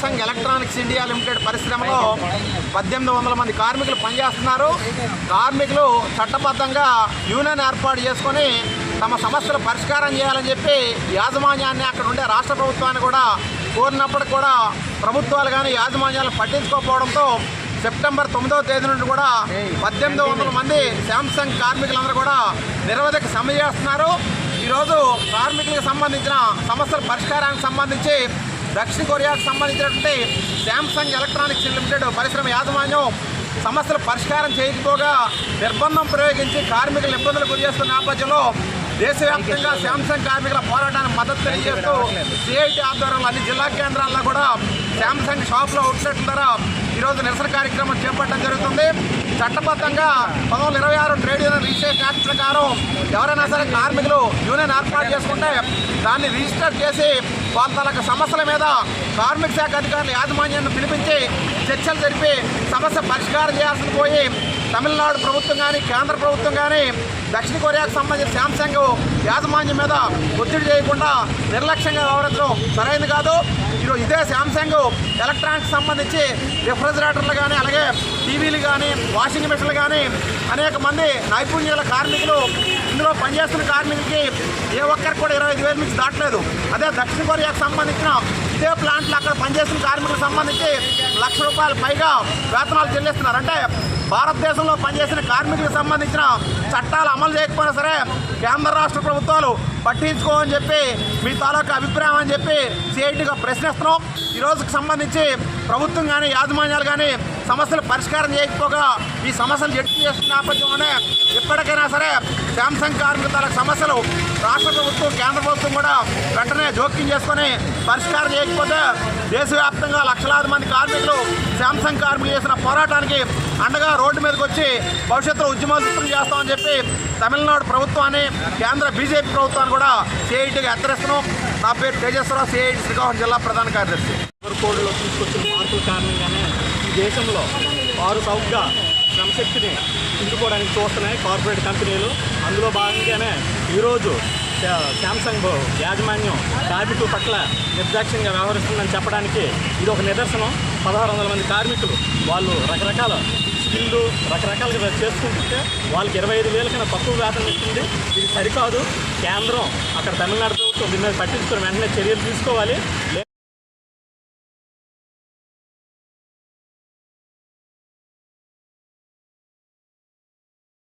సంగ్ electronics India limited పరిశ్రమలో పద్దెనిమిది వందల మంది కార్మికులు పనిచేస్తున్నారు. కార్మికులు చట్టబద్ధంగా యూనియన్ ఏర్పాటు చేసుకొని తమ సమస్యలు పరిష్కారం చేయాలని చెప్పి యాజమాన్యాన్ని అక్కడ ఉండే రాష్ట్ర ప్రభుత్వాన్ని కూడా కోరినప్పటికి కూడా ప్రభుత్వాలు కానీ యాజమాన్యాలు పట్టించుకోకపోవడంతో సెప్టెంబర్ తొమ్మిదవ తేదీ నుండి కూడా పద్దెనిమిది వందల మంది శాంసంగ్ కార్మికులందరూ కూడా నిరవధిక సమ్మె చేస్తున్నారు. ఈరోజు కార్మికులకు సంబంధించిన సమస్యల పరిష్కారానికి సంబంధించి దక్షిణ కొరియాకు సంబంధించినటువంటి శాంసంగ్ ఎలక్ట్రానిక్స్ లిమిటెడ్ పరిశ్రమ యాజమాన్యం సమస్యలు పరిష్కారం చేయకపోగా నిర్బంధం ప్రయోగించి కార్మికులు ఇబ్బందులు గురి చేస్తున్న నేపథ్యంలో దేశవ్యాప్తంగా శాంసంగ్ కార్మికుల పోరాటానికి మద్దతు తెలియజేస్తూ సిఐటి ఆధ్వర్యంలో అన్ని జిల్లా కేంద్రాల్లో కూడా శాంసంగ్ షాప్లో అవుట్లెట్ల ద్వారా ఈరోజు నిరసన కార్యక్రమం చేపట్టడం జరుగుతుంది. చట్టబద్ధంగా పంతొమ్మిది వందల ఇరవై ఆరు ట్రేడ్ యూనియన్ రిజిస్ట్రేషన్ యాక్ట్ ప్రకారం ఎవరైనా సరే కార్మికులు యూనియన్ ఏర్పాటు చేసుకుంటే దాన్ని రిజిస్టర్ చేసి వాళ్ళ తనకు సమస్యల మీద కార్మిక శాఖ అధికారులు యాజమాన్యాన్ని పిలిపించి చర్చలు జరిపి సమస్య పరిష్కారం చేయాల్సింది పోయి తమిళనాడు ప్రభుత్వం కానీ కేంద్ర ప్రభుత్వం కానీ దక్షిణ కొరియాకు సంబంధించిన శాంసంగ్ యాజమాన్యం మీద ఒత్తిడి చేయకుండా నిర్లక్ష్యంగా వ్యవహరించడం సరైనది కాదు. ఈరోజు ఇదే శాంసంగ్ ఎలక్ట్రానిక్స్ సంబంధించి రిఫ్రిజిరేటర్లు కానీ అలాగే టీవీలు కానీ వాషింగ్ మెషిన్లు కానీ అనేక మంది నైపుణ్యాల కార్మికులు ఇందులో పనిచేస్తున్న కార్మికులకి ఏ ఒక్కరికి కూడా ఇరవై ఐదు వేల నుంచి దాటలేదు. అదే దక్షిణ కొరియాకు సంబంధించిన ఇదే ప్లాంట్లు అక్కడ పనిచేస్తున్న కార్మికులకు సంబంధించి లక్ష రూపాయలు పైగా వేతనాలు చెల్లిస్తున్నారు. అంటే భారతదేశంలో పనిచేసిన కార్మికులకు సంబంధించిన చట్టాలు అమలు చేయకపోయినా సరే కేంద్ర రాష్ట్ర ప్రభుత్వాలు పట్టించుకోమని చెప్పి మీ తాలూకా అభిప్రాయం అని చెప్పి సిఐటిగా ప్రశ్నిస్తున్నాం. ఈ సంబంధించి ప్రభుత్వం కానీ యాజమాన్యాలు కానీ సమస్యలు పరిష్కారం చేయకపోగా ఈ సమస్యలు జడ్పి చేస్తున్న నేపథ్యంలోనే ఎప్పటికైనా సరే శాంసంగ్ కార్మికుల సమస్యలు రాష్ట్ర ప్రభుత్వం కేంద్ర ప్రభుత్వం కూడా వెంటనే జోక్యం చేసుకొని పరిష్కారం చేయకపోతే దేశవ్యాప్తంగా లక్షలాది మంది కార్మికులు శాంసంగ్ కార్మికులు చేసిన పోరాటానికి అండగా రోడ్డు మీదకి వచ్చి భవిష్యత్తులో ఉద్యమాలు సిద్ధం చేస్తామని చెప్పి తమిళనాడు ప్రభుత్వాన్ని కేంద్ర బీజేపీ ప్రభుత్వాన్ని కూడా సిఐటిగా హెచ్చరిస్తున్నాం. నా పేరు తేజస్వరరావు సిఐటి శ్రీకాకుళం జిల్లా ప్రధాన కార్యదర్శి. కోడ్లో తీసుకొచ్చిన మార్పుల కారణంగానే ఈ దేశంలో వారు సౌగ్గా శ్రమశక్తిని పిండుకోవడానికి చూస్తున్నాయి కార్పొరేట్ కంపెనీలు. అందులో భాగంగానే ఈరోజు శాంసంగ్ యాజమాన్యం కార్మికుల పట్ల నిర్దాక్ష్యంగా వ్యవహరిస్తుందని చెప్పడానికి ఇది ఒక నిదర్శనం. పదహారు వందల మంది కార్మికులు వాళ్ళు రకరకాల స్కిల్లు రకరకాలుగా చేసుకుంటుంటే వాళ్ళకి ఇరవై ఐదు వేల కన్నా తక్కువ వేతనం ఇస్తుంది. ఇది సరికాదు. కేంద్రం అక్కడ తమిళనాడు ప్రభుత్వం దీని మీద పట్టించుకుని వెంటనే చర్యలు తీసుకోవాలి.